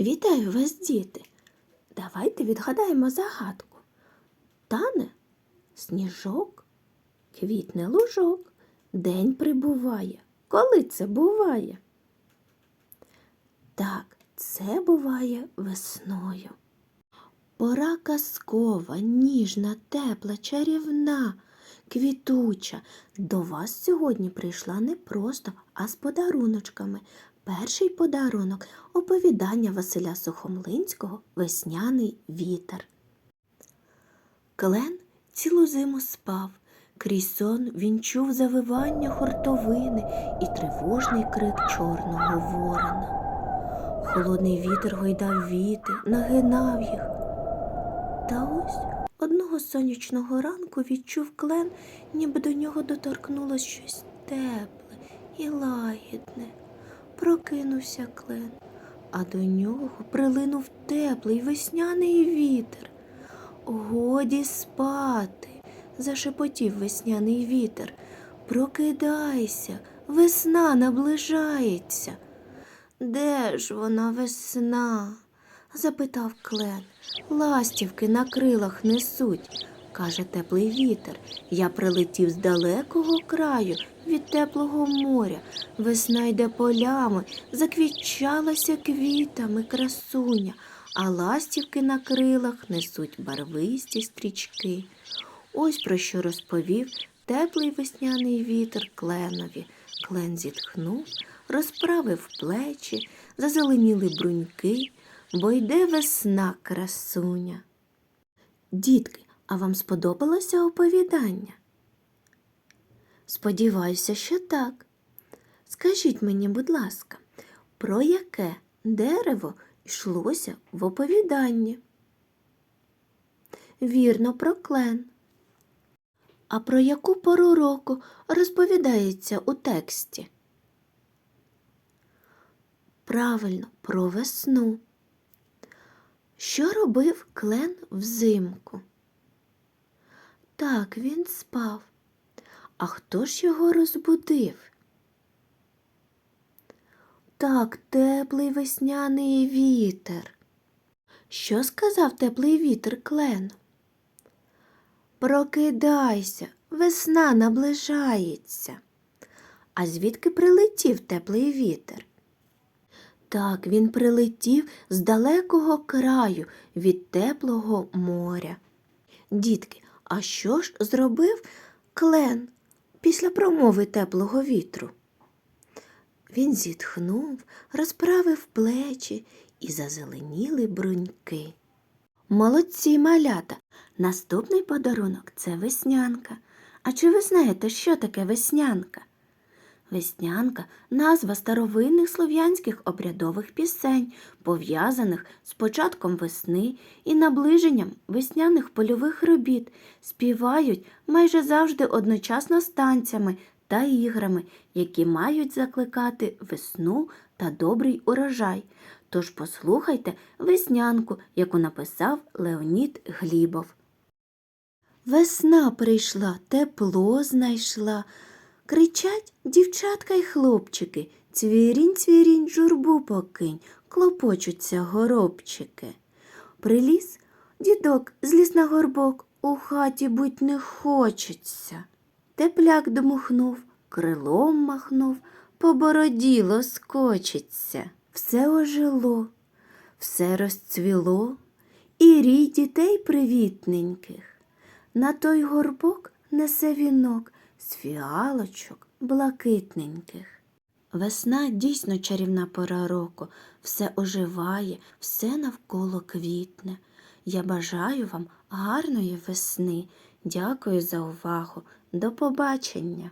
Вітаю вас, діти! Давайте відгадаємо загадку. Тане сніжок, квітне лужок, день прибуває. Коли це буває? Так, це буває весною. Пора казкова, ніжна, тепла, чарівна, квітуча. До вас сьогодні прийшла не просто, а з подаруночками. Перший подарунок оповідання Василя Сухомлинського Весняний вітер. Клен цілу зиму спав. Крізь сон він чув завивання хортовини і тривожний крик чорного ворона. Холодний вітер гойдав віти, нагинав їх. Та ось одного сонячного ранку відчув клен, ніби до нього доторкнулось щось тепле і лагідне. Прокинувся клен, а до нього прилинув теплий весняний вітер. Годі спати, зашепотів весняний вітер. Прокидайся, весна наближається. Де ж вона весна? запитав клен. Ластівки на крилах несуть, каже теплий вітер. Я прилетів з далекого краю від теплого моря. Весна йде полями, заквітчалася квітами красуня, а ластівки на крилах несуть барвисті стрічки. Ось про що розповів теплий весняний вітер кленові. Клен зітхнув, розправив плечі, зазеленіли бруньки, бо йде весна красуня. Дітки, а вам сподобалося оповідання? Сподіваюся, що так. Скажіть мені, будь ласка, про яке дерево йшлося в оповіданні? Вірно, про клен. А про яку пору року розповідається у тексті? Правильно, про весну. Що робив клен взимку? Так, він спав. А хто ж його розбудив? Так, теплий весняний вітер. Що сказав теплий вітер Клену? Прокидайся, весна наближається. А звідки прилетів теплий вітер? Так, він прилетів з далекого краю від теплого моря. Дітки, а що ж зробив клен після промови теплого вітру? Він зітхнув, розправив плечі і зазеленіли бруньки. Молодці малята! Наступний подарунок це веснянка. А чи ви знаєте, що таке веснянка? Веснянка назва старовинних слов'янських обрядових пісень, пов'язаних з початком весни і наближенням весняних польових робіт, співають майже завжди одночасно з танцями та іграми, які мають закликати весну та добрий урожай. Тож послухайте веснянку, яку написав Леонід Глібов. Весна прийшла, тепло знайшла. Кричать дівчатка й хлопчики, цвірінь, цвірінь, журбу покинь, клопочуться горобчики. Приліз дідок зліз на горбок, у хаті будь не хочеться. Тепляк дмухнув, крилом махнув, по бороді лоскочиться. Все ожило, все розцвіло, і рій дітей привітненьких. На той горбок несе вінок з фіалочок блакитненьких. Весна дійсно чарівна пора року, все оживає, все навколо квітне. Я бажаю вам гарної весни. Дякую за увагу. До побачення!